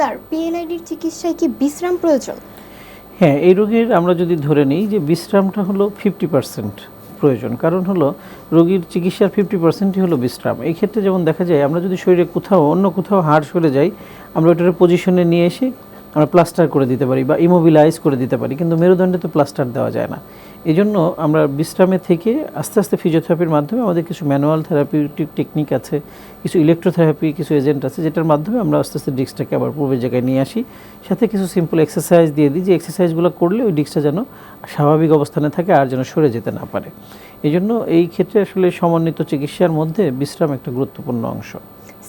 Sir পিএলআইডির চিকিৎসায় কি বিশ্রাম প্রয়োজন? হ্যাঁ এই রোগীর আমরা যদি ধরে নিই যে বিশ্রামটা হলো ফিফটি পার্সেন্ট প্রয়োজন। কারণ হলো রোগীর চিকিৎসার ফিফটি পার্সেন্টই হলো বিশ্রাম। এই ক্ষেত্রে যেমন দেখা যায়, আমরা যদি শরীরে কোথাও, অন্য কোথাও হাড় সরে যাই আমরা ওটার পজিশনে নিয়ে এসে আমরা প্লাস্টার করে দিতে পারি বা ইমোবিলাইজ করে দিতে পারি, কিন্তু মেরুদণ্ডে তো প্লাস্টার দেওয়া যায় না। এই জন্য আমরা বিশ্রামে থেকে আস্তে আস্তে ফিজিওথেরাপির মাধ্যমে আমাদের কিছু ম্যানুয়াল থেরাপিউটিক টেকনিক আছে, কিছু ইলেকট্রোথেরাপি কিছু এজেন্ট আছে, যেটার মাধ্যমে আমরা আস্তে আস্তে ডিস্কটাকে আবার পূর্বের জায়গায় নিয়ে আসি। সাথে কিছু সিম্পল এক্সারসাইজ দিয়ে দিই, যে এক্সারসাইজগুলো করলে ওই ডিস্কটা যেন স্বাভাবিক অবস্থানে থাকে আর যেন সরে যেতে না পারে। এই জন্য এই ক্ষেত্রে আসলে সমন্বিত চিকিৎসার মধ্যে বিশ্রাম একটা গুরুত্বপূর্ণ অংশ।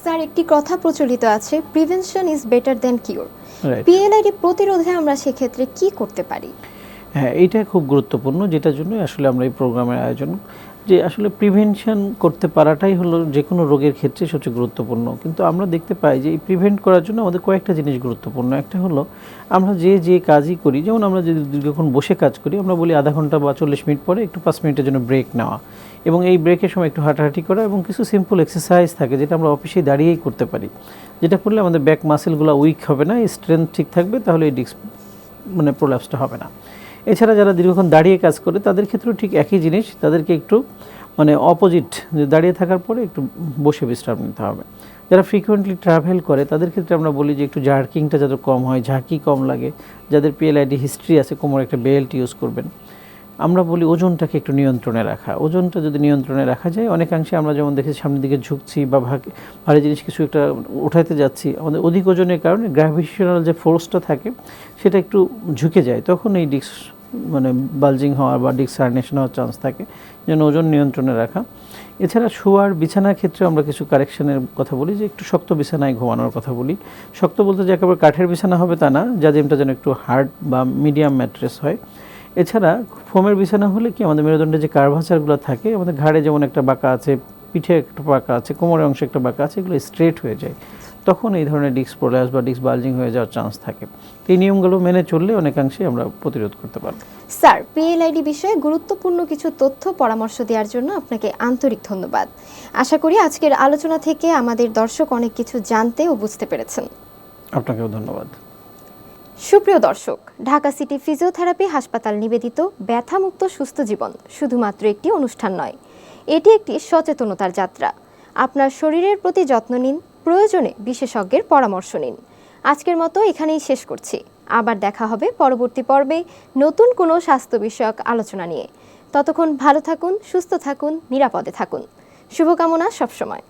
স্যার একটি কথা প্রচলিত আছে prevention is better than cure PLID প্রতিরোধে আমরা সেক্ষেত্রে কি করতে পারি? হ্যাঁ এটা খুব গুরুত্বপূর্ণ যেটার জন্য আসলে আমরা এই প্রোগ্রামের আয়োজন যে আসলে প্রিভেনশন করতে পারাটাই হলো যে কোনো রোগের ক্ষেত্রে সবচেয়ে গুরুত্বপূর্ণ। কিন্তু আমরা দেখতে পাই যে এই প্রিভেন্ট করার জন্য আমাদের কয়েকটা জিনিস গুরুত্বপূর্ণ। একটা হলো, আমরা যে যে কাজই করি, যেমন আমরা যদি দীর্ঘক্ষণ বসে কাজ করি, আমরা বলি আধা ঘণ্টা বা চল্লিশ মিনিট পরে একটু পাঁচ মিনিটের জন্য ব্রেক নেওয়া। এবং এই ব্রেকের সময় একটু হাঁটাহাঁটি করা এবং কিছু সিম্পল এক্সারসাইজ থাকে যেটা আমরা অফিসে দাঁড়িয়েই করতে পারি। যেটা করলে আমাদের ব্যাক মাসেলগুলো উইক হবে না স্ট্রেংথ ঠিক থাকবে, তাহলে এই ডিস্ক মানে প্রোল্যাপসটা হবে না। এছাড়া যারা দীর্ঘক্ষণ দাঁড়িয়ে কাজ করে, তাদের ক্ষেত্রেও ঠিক একই জিনিস। তাদেরকে একটু মানে অপোজিট যে দাঁড়িয়ে থাকার পরে একটু বসে বিশ্রাম নিতে হবে। যারা ফ্রিকুয়েন্টলি ট্রাভেল করে, তাদের ক্ষেত্রে আমরা বলি যে একটু জার্কিংটা যাতে কম হয়, ঝাঁকি কম লাগে। যাদের পিএলআইডি হিস্ট্রি আছে, কোমর একটা বেল্ট ইউজ করবেন। আমরা বলি ওজনটাকে একটু নিয়ন্ত্রণে রাখা। ওজনটা যদি নিয়ন্ত্রণে রাখা যায়, অনেকাংশে আমরা যেমন দেখেছি সামনের দিকে ঝুঁকছি বা ভাগ- ভারী জিনিস কিছু একটা উঠাইতে যাচ্ছি, আমাদের অধিক ওজনের কারণে গ্র্যাভিটেশনাল যে ফোর্সটা থাকে, সেটা একটু ঝুঁকে যায়। তখন এই ডিস্ক মানে বালজিং হওয়ার বা ডিস্ক সার্নেশন হওয়ার চান্স থাকে, যেন ওজন নিয়ন্ত্রণে রাখা। এছাড়া শোয়ার বিছানার ক্ষেত্রে আমরা কিছু কারেকশনের কথা বলি, যে একটু শক্ত বিছানায় ঘুমানোর কথা বলি। শক্ত বলতে যে একেবারে কাঠের বিছানা হবে তা না, যা যেমটা যেন একটু হার্ড বা মিডিয়াম ম্যাট্রেস হয়। এছাড়া ফোমের বিছানা হলে কি আমাদের মেরুদণ্ডে যে কার্ভাচারগুলো থাকে আমাদের ঘাড়ে যেমন একটা বাঁকা আছে পিঠে একটা বাঁকা আছে কোমরের অংশে একটা বাঁকা আছে এগুলো স্ট্রেট হয়ে যায়। তখন এই ধরনের ডিস্ক প্রোলাস বা ডিস্ক বালজিং হয়ে যাওয়ার চান্স থাকে। এই নিয়মগুলো মেনে চললে অনেকাংশে আমরা প্রতিরোধ করতে পারব। স্যার পিএলআইডি বিষয়ে গুরুত্বপূর্ণ কিছু তথ্য পরামর্শ দেওয়ার জন্য আপনাকে আন্তরিক ধন্যবাদ। আশা করি আজকের আলোচনা থেকে আমাদের দর্শক অনেক কিছু জানতে ও বুঝতে পেরেছেন। আপনাকেও ধন্যবাদ। সুপ্রিয় দর্শক, ঢাকা সিটি ফিজিওথেরাপি হাসপাতাল নিবেদিত ব্যথামুক্ত সুস্থ জীবন শুধুমাত্র একটি অনুষ্ঠান নয়, এটি একটি সচেতনতার যাত্রা। আপনার শরীরের প্রতি যত্ন নিন, প্রয়োজনে বিশেষজ্ঞের পরামর্শ নিন। আজকের মতো এখানেই শেষ করছি। আবার দেখা হবে পরবর্তী পর্বে নতুন কোনো স্বাস্থ্য বিষয়ক আলোচনা নিয়ে। ততক্ষণ ভালো থাকুন, সুস্থ থাকুন, নিরাপদে থাকুন। শুভকামনা সবসময়।